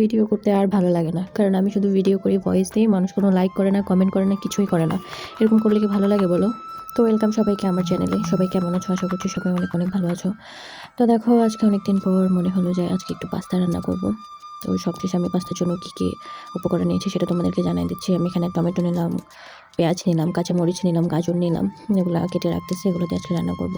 Video করতে আর ভালো লাগে না। কারণ আমি শুধু ভিডিও করি ভয়েস দিই, মানুষ কোনো লাইক করে না কমেন্ট করে না, কিছুই করে না। এরকম করলে কি ভালো লাগে বলো? তো ওয়েলকাম সবাইকে আমার চ্যানেলে সবাই কেমন আছো? আশা করছি সবাই অনেক অনেক ভালো আছো। তো দেখো, আজকে অনেক দিন পর মনে হলো যে আজকে একটু পাস্তা রান্না করব। তো সবশেষে আমি পাস্তার জন্য কী কী উপকরণ নিয়েছি সেটা তোমাদেরকে জানাই দিচ্ছি। আমি এখানে টমেটো নিলাম পেঁয়াজ নিলাম, কাঁচামরিচ নিলাম, গাজর নিলাম, এগুলো কেটে রাখতেছি, এগুলো দিয়ে আজকে রান্না করব।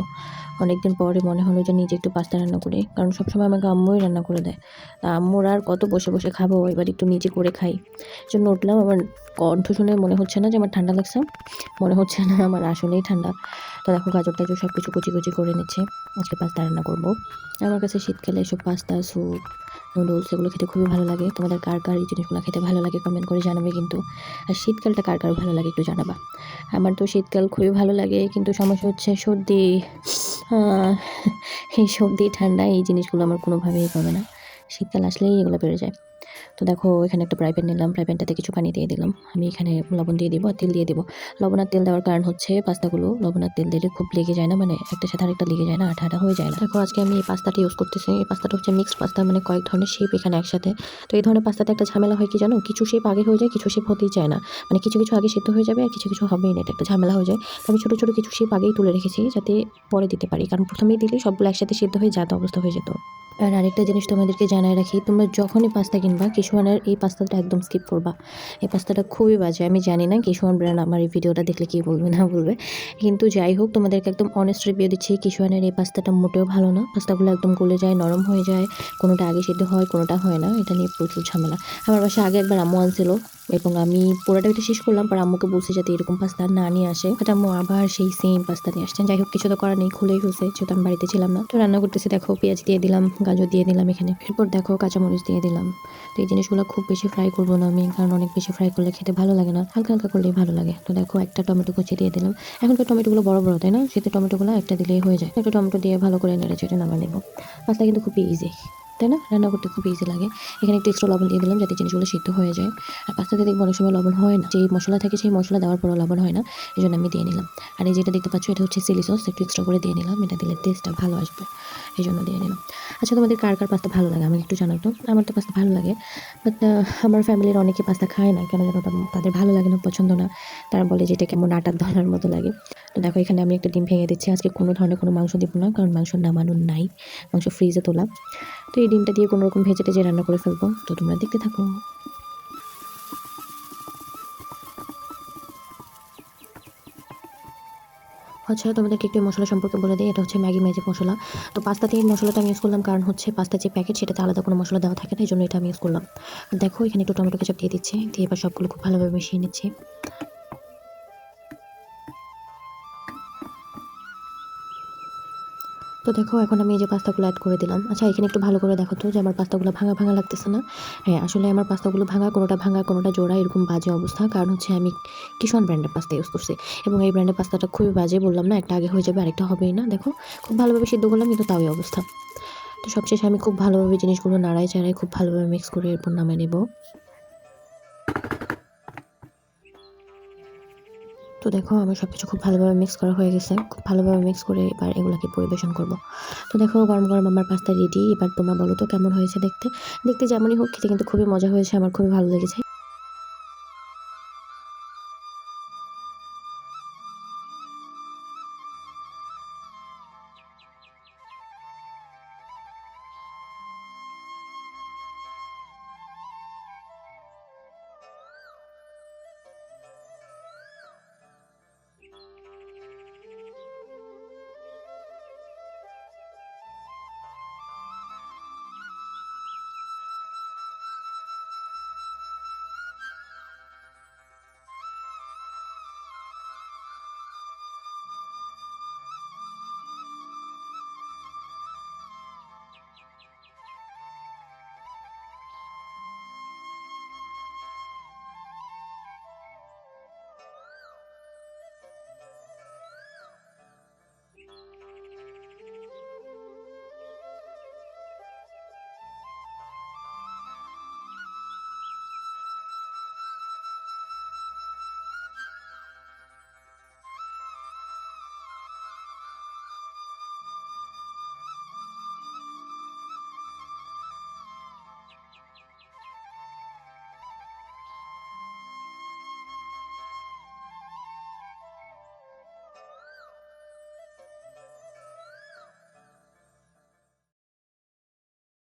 অনেকদিন পরে মনে হলো যে নিজে একটু পাস্তা রান্না করি, কারণ সবসময় আমাকে আম্মুই রান্না করে দেয়। তা আম্মুর আর কত বসে বসে খাব, এবার একটু নিজে করে খাই। জন্য উঠলাম, আমার কণ্ঠ শুনে মনে হচ্ছে না যে আমার ঠান্ডা লাগছে, মনে হচ্ছে না আমার আসলেই ঠান্ডা। তো দেখো গাজর টাজর সব কিছু কুচি কুচি করে নিচ্ছে। আজকে পাস্তা রান্না করব। আমার কাছে শীতকালে এসব পাস্তা, স্যুপ, নুডলস এগুলো খেতে খুবই ভালো লাগে। তোমাদের কার কার এই জিনিসগুলো খেতে ভালো লাগে কমেন্ট করে জানাবে কিন্তু। আর শীতকালটা কার কার ভালো লাগে একটু জানাবা। আমার তো শীতকাল খুবই ভালো লাগে কিন্তু সমস্যা হচ্ছে সর্দি এই সর্দি, ঠান্ডা এই জিনিসগুলো আমার কোনোভাবেই কমে না। শীতকাল আসলেই এগুলো বেড়ে যায়। তো দেখো, এখানে একটা ফ্রাই প্যান নিলাম ফ্রাই প্যানটাতে কিছু পানি দিয়ে দিলাম। আমি এখানে লবণ দিয়ে দিব, তেল দিয়ে দিব। লবণ আর তেল দেওয়ার কারণ হচ্ছে পাস্তাগুলো লবণ আর তেল দিলে খুব লেগে যায় না মানে একটা সাথে আরেকটা লেগে যায় না আঠা আঠা হয়ে যায় না। দেখো, আজকে আমি এই পাস্তাটা ইউজ করতেছি। এই পাস্তাটা হচ্ছে মিক্সড পাস্তা মানে কয়েক ধরনের শেপ এখানে একসাথে। তো এই ধরনের পাস্তাতে একটা ঝামেলা হয় কি জানো? কিছু শেপ আগে হয়ে যায়, কিছু শেপ হতেই চায় না। মানে কিছু কিছু আগে সিদ্ধ হয়ে যাবে আর কিছু কিছু হবেই না, এটা একটা ঝামেলা হয়ে যায়। তো আমি ছোটো ছোটো কিছু শেপ আগেই তুলে রেখেছি, যাতে পরে দিতে পারি। কারণ প্রথমেই দিলে সবগুলো একসাথে সিদ্ধ হয়ে যাতে, অবস্থা হয়ে যেত। আর আরেকটা জিনিস তোমাদেরকে জানাই রাখি, তোমরা যখনই পাস্তা কিনবা কিশুয়ানের এই পাস্তাটা একদম স্কিপ করবা। এই পাস্তাটা খুবই বাজে, আমি জানি না কিশুয়ান ব্র্যান্ড আমার এই ভিডিওটা দেখলে কি বলবে, না বলবে। কিন্তু যাই হোক, তোমাদেরকে একদম অনেস্ট রিভিউ দিচ্ছি কিশুয়ানের এই পাস্তাটা মোটেও ভালো না। পাস্তাগুলো একদম গলে যায়, নরম হয়ে যায়, কোনোটা আগে সিদ্ধ হয়, কোনোটা হয় না, এটা নিয়ে প্রচুর ঝামেলা। আমার বাসায় আগে একবার আম্মু আনছিল, এবং আমি পুরোটা এটা শেষ করলাম, পর আম্মুকে বলছি যাতে এরকম পাস্তা না নিয়ে আসে। এটা আম্মু আবার সেই সেম পাস্তা নিয়ে আসছেন। যাই হোক, কিছু তো করার নেই, খুলেই ফেলছে যেহেতু আমি বাড়িতে ছিলাম না। তো রান্না করতেছি, দেখো, পেঁয়াজ দিয়ে দিলাম, গাজর দিয়ে দিলাম এখানে। এরপর দেখো, কাঁচামরিচ দিয়ে দিলাম। তো এই জিনিসগুলো খুব বেশি ফ্রাই করব না আমি, কারণ অনেক বেশি ফ্রাই করলে খেতে ভালো লাগে না। হালকা হালকা করলেই ভালো লাগে। তো দেখো, একটা টমেটো কুচি দিয়ে দিলাম। এখনকার টমেটোগুলো বড় বড়, তাই না? শীতের টমেটোগুলো একটা দিলেই হয়ে যায়। একটা টমেটো দিয়ে ভালো করে নেড়ে চেটে নামা নেব। পাস্তা কিন্তু খুবই ইজি তাই না? রান্না করতে খুব ইজি লাগে। এখানে একটু এক্সট্রা লবণ দিয়ে দিলাম যাতে জিনিসগুলো সিদ্ধ হয়ে যায়। আর পাস্তাতে দেখব অনেক সময় লবণ হয় না। যেই মশলা থাকে সেই মশলা দেওয়ার পরও লবণ হয় না। এই জন্য আমি দিয়ে নিলাম। আর এই যেটা দেখতে পাচ্ছ, এটা হচ্ছে চিলি সস একটু এক্সট্রা করে দিয়ে নিলাম। এটা দিলে টেস্টটা ভালো আসবে। এই জন্য দিয়ে নিলাম। আচ্ছা তোমাদের কার কার পাস্তা ভালো লাগে? আমাকে একটু জানাও তো। আমার তো পাস্তা ভালো লাগে বাট আমার ফ্যামিলির অনেকে পাস্তা খায় না। কেন যেন তাদের ভালো লাগে না, পছন্দ না। তারা বলে যে এটা কেমন আটার ধরার মতো লাগে? তো দেখো, এখানে আমি একটা ডিম ভেঙে দিচ্ছি। আজকে কোনো ধরনের কোনো মাংস দিব না, কারণ মাংস নামানো নাই। মাংস ফ্রিজে তোলা। তো এই ডিমটা দিয়ে কোনোরকম ভেজে টেজে রান্না করে ফেলব। তো তোমরা দেখতে থাকো। আচ্ছা তোমাদেরকে একটু মশলা সম্পর্কে বলে দিই, এটা হচ্ছে ম্যাগি ম্যাজিক মশলা। তো পাস্তাতে এই মশলাটা আমি ইউজ করলাম কারণ হচ্ছে পাস্তা যে প্যাকেট সেটাতে আলাদা কোনো মশলা দেওয়া থাকে না, এই জন্য এটা আমি ইউজ করলাম। দেখো, এখানে একটু টমেটো কেচাপ দিয়ে দিচ্ছে, দিয়ে এবার সবগুলো খুব ভালোভাবে মিশিয়ে নিচ্ছি। তো দেখো, এখন আমি এই যে পাস্তাগুলো অ্যাড করে দিলাম। আচ্ছা এখানে একটু ভালো করে দেখো তো যে আমার পাস্তাগুলো ভাঙা ভাঙা লাগতেছে না। হ্যাঁ আসলে আমার পাস্তাগুলো ভাঙা, কোনোটা ভাঙা, কোনোটা জোড়া, এরকম বাজে অবস্থা। কারণ হচ্ছে আমি কিষণ ব্র্যান্ডের পাস্তা ইউজ করছি। এবং এই ব্র্যান্ডের পাস্তাটা খুবই বাজে, বললাম না, একটা আগে হয়ে যাবে, আরেকটা হবেই না। দেখো, খুব ভালোভাবে সিদ্ধ করলাম, কিন্তু তাও অবস্থা। তো সবশেষে আমি খুব ভালোভাবে জিনিসগুলো নাড়াই চাড়াই খুব ভালোভাবে মিক্স করে এরপর নামে নেব। তো দেখো আমার সব কিছু খুব ভালোভাবে মিক্স করা হয়ে গেছে। খুব ভালোভাবে মিক্স করে এবার এগুলোকে পরিবেশন করব। তো দেখো, গরম গরম আমার পাস্তা রেডি এবার তোমরা বলো তো কেমন হয়েছে দেখতে? দেখতে যেমনই হোক, খেতে কিন্তু খুবই মজা হয়েছে, আমার খুবই ভালো লেগেছে।